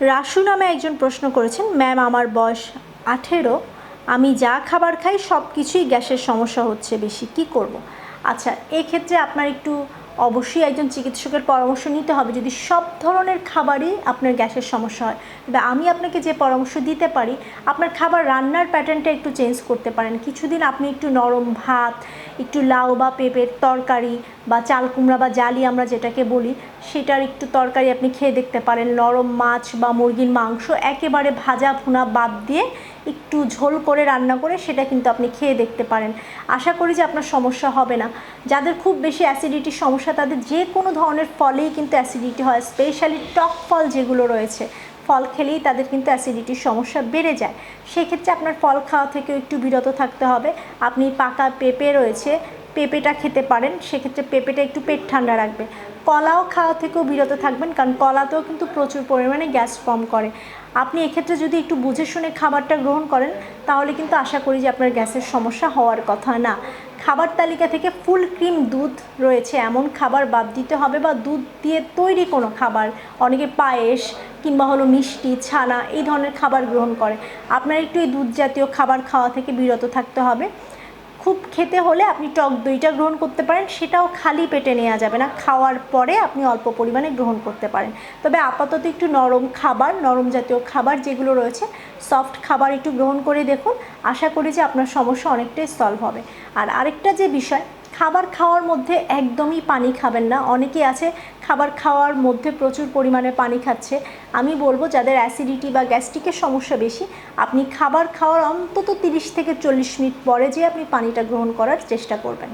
রাসু নামে একজন প্রশ্ন করেছেন, ম্যাম, আমার বয়স আঠেরো, আমি যা খাবার খাই সব কিছুই গ্যাসের সমস্যা হচ্ছে বেশি, কি করব। আচ্ছা এক্ষেত্রে আপনার একটু অবশ্যই একজন চিকিৎসকের পরামর্শ নিতে হবে। যদি সব ধরনের খাবারই আপনার গ্যাসের সমস্যা হয় তবে আমি আপনাকে যে পরামর্শ দিতে পারি, আপনার খাবার রান্নার প্যাটার্নটা একটু চেঞ্জ করতে পারেন। কিছুদিন আপনি একটু নরম ভাত, একটু লাউ বা পেঁপের তরকারি, বা চাল কুমড়া বা জালি আমরা যেটাকে বলি, সেটার একটু তরকারি আপনি খেয়ে দেখতে পারেন। নরম মাছ বা মুরগির মাংস একেবারে ভাজা ভুনা বাদ দিয়ে একটু ঝোল করে রান্না করে সেটা কিন্তু আপনি খেয়ে দেখতে পারেন। আশা করি যে আপনার সমস্যা হবে না। যাদের খুব বেশি অ্যাসিডিটির সমস্যা, তাদের যে কোনো ধরনের ফলেই কিন্তু অ্যাসিডিটি হয় স্পেশালি টক ফল যেগুলো রয়েছে। ফল খেলেই তাদের কিন্তু অ্যাসিডিটির সমস্যা বেড়ে যায়। সেক্ষেত্রে আপনার ফল খাওয়া থেকেও একটু বিরত থাকতে হবে। আপনি পাকা পেঁপে রয়েছে পেঁপেটা খেতে পারেন, সেক্ষেত্রে পেঁপেটা একটু পেট ঠান্ডা রাখবে। কলাও খাওয়া থেকেও বিরত থাকবেন, কারণ কলাতেও কিন্তু প্রচুর পরিমাণে গ্যাস ফর্ম করে। আপনি এক্ষেত্রে যদি একটু বুঝে শুনে খাবারটা গ্রহণ করেন, তাহলে কিন্তু আশা করি যে আপনার গ্যাসের সমস্যা হওয়ার কথা না। খাবার তালিকা থেকে ফুল ক্রিম দুধ রয়েছে, এমন খাবার বাদ দিতে হবে বা দুধ দিয়ে তৈরি কোনো খাবার, অনেকে পায়েস কিংবা হলো মিষ্টি, ছানা, এই ধরনের খাবার গ্রহণ করে। আপনার একটু এই দুধ জাতীয় খাবার খাওয়া থেকে বিরত থাকতে হবে। খুব খেতে হলে আপনি টক দইটা গ্রহণ করতে পারেন, সেটাও খালি পেটে নেওয়া যাবে না। খাওয়ার পরে আপনি অল্প পরিমাণে গ্রহণ করতে পারেন। তবে আপাতত একটু নরম খাবার, নরম জাতীয় খাবার যেগুলো রয়েছে, সফট খাবার একটু গ্রহণ করে দেখুন। আশা করি যে আপনার সমস্যা অনেকটাই সলভ হবে। আর আরেকটা যে বিষয় খাবার খাওয়ার মধ্যে একদমই পানি খাবেন না। অনেকে আছে, খাবার খাওয়ার মধ্যে প্রচুর পরিমাণে পানি খাচ্ছে। আমি বলব, যাদের অ্যাসিডিটি বা গ্যাস্ট্রিকের সমস্যা বেশি, আপনি খাবার খাওয়ার অন্তত তিরিশ থেকে চল্লিশ মিনিট পরে যে আপনি পানিটা গ্রহণ করার চেষ্টা করবেন।